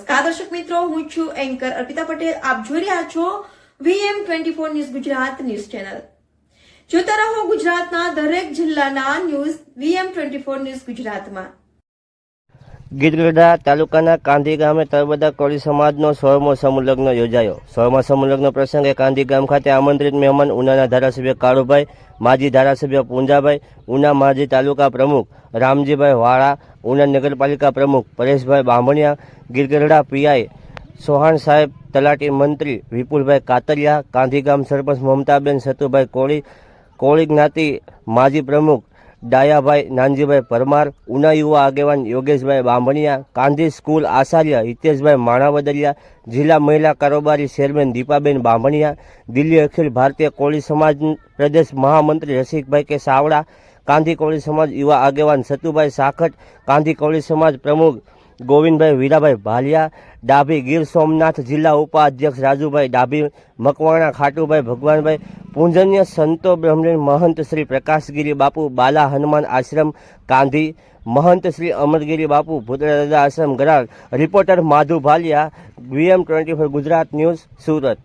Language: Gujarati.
દર્શક મિત્રો, હું છું એન્કર અર્પિતા પટેલ. આપ જોઈ રહ્યા છો VM twenty four news Gujarat news channel. જોતા રહો ગુજરાતના દરેક જિલ્લાના news VM twenty four news ગુજરાતમાં. ગીરગઢડા તાલુકાના કાંધી ગામે તળબદા કોળી સમાજનો સોળમો સમૂહલગ્ન યોજાયો. સોળમા સમૂહલગ્ન પ્રસંગે કાંધી ગામ ખાતે આમંત્રિત મહેમાન ઉનાના ધારાસભ્ય કાળુભાઈ, માજી ધારાસભ્ય પૂંજાભાઈ, ઉના માજી તાલુકા પ્રમુખ રામજીભાઈ વાળા, ઉના નગરપાલિકા પ્રમુખ પરેશભાઈ બામણિયા ગીરગઢડા પીઆઈ સોહાણ સાહેબ, તલાટી મંત્રી વિપુલભાઈ કાતરિયા કાંધીગામ સરપંચ મમતાબેન સતુભાઈ કોળી કોળી જ્ઞાતિ માજી પ્રમુખ ડાયાભાઈ, નાનજીભાઈ પરમાર, ઉના યુવા આગેવાન યોગેશભાઈ બાંભણિયા, કાંધી સ્કૂલ આચાર્ય હિતેશભાઈ માણાવદરિયા, જિલ્લા મહિલા કારોબારી ચેરમેન દીપાબેન બાંભણિયા, દિલ્હી અખિલ ભારતીય કોળી સમાજ પ્રદેશ મહામંત્રી રસિકભાઈ કે સાવડા, કાંધી કોળી સમાજ યુવા આગેવાન સતુભાઈ સાખટ કાંધી કોળી સમાજ પ્રમુખ ગોવિંદભાઈ વીરાભાઈ ભાલિયા, ડાભી ગીર સોમનાથ જિલ્લા ઉપાધ્યક્ષ રાજુભાઈ ડાભી, મકવાણા ખાટુભાઈ ભગવાનભાઈ પૂંજન્ય સંતો બ્રહ્મલીન મહંત શ્રી પ્રકાશગીરી બાપુ, બાલા હનુમાન આશ્રમ કાંધી મહંત શ્રી અમરગીરી બાપુ ભૂતરા આશ્રમ ગ્રાહક reporter Madhu Bhaliya, VM twenty four Gujarat news, Surat.